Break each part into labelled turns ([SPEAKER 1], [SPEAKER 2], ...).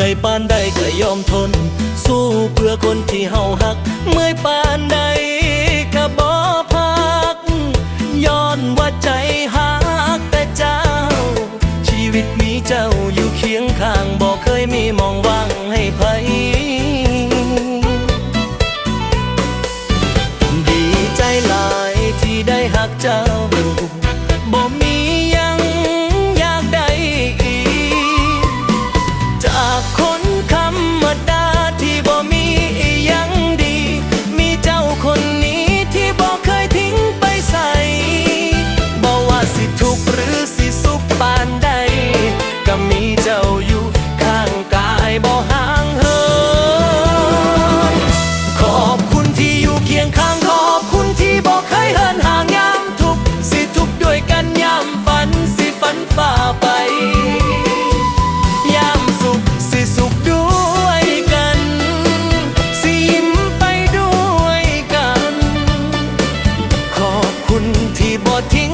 [SPEAKER 1] มื่อยปานใดก็ยอมทน สู้เพื่อคนที่เฮาหัก เมื่อยปานใดก็บ่พัก ย้อนว่าใจหักแต่เจ้า ชีวิตมีเจ้าอยู่เคียงข้างบอกเคยมีมองว่างให้ไผดีใจหลายที่ได้หักเจ้าบ่มี บ่ทิ้ง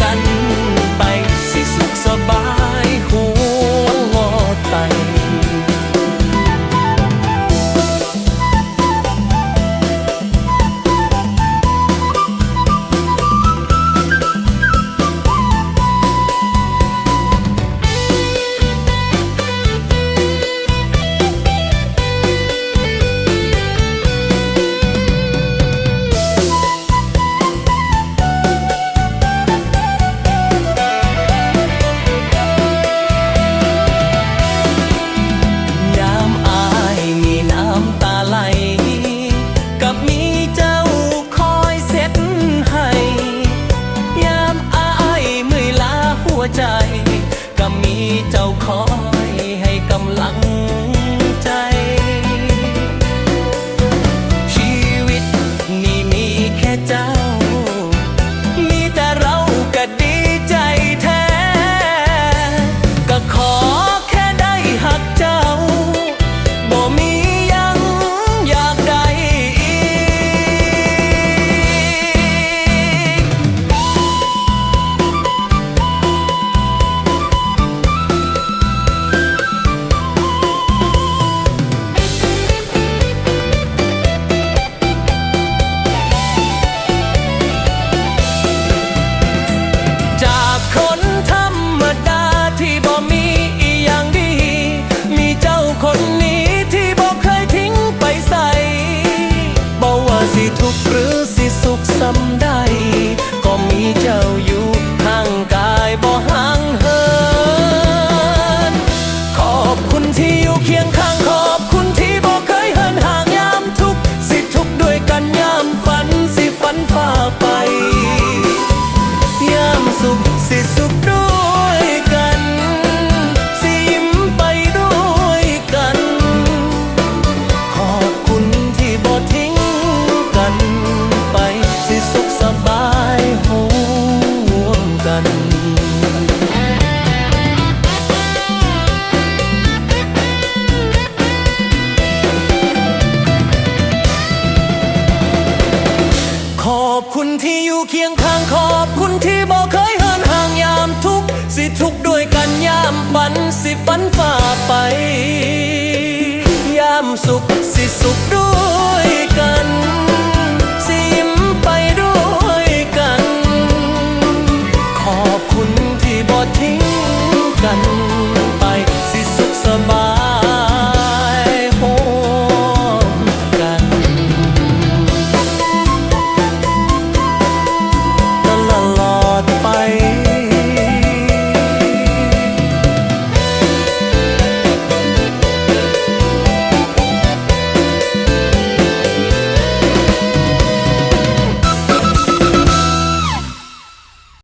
[SPEAKER 1] กันไปสิสุขสบาย sufrir. ่เคียงข้างขอบคุณที่บอกเคยเหินห่างยามทุก สิทุกด้วยกันยามฝันสิฝันฝ่าไป ยามสุขสิสุขด้วยกันสิยิ้มไปด้วยกัน ขอบคุณที่บอกทิ้งกัน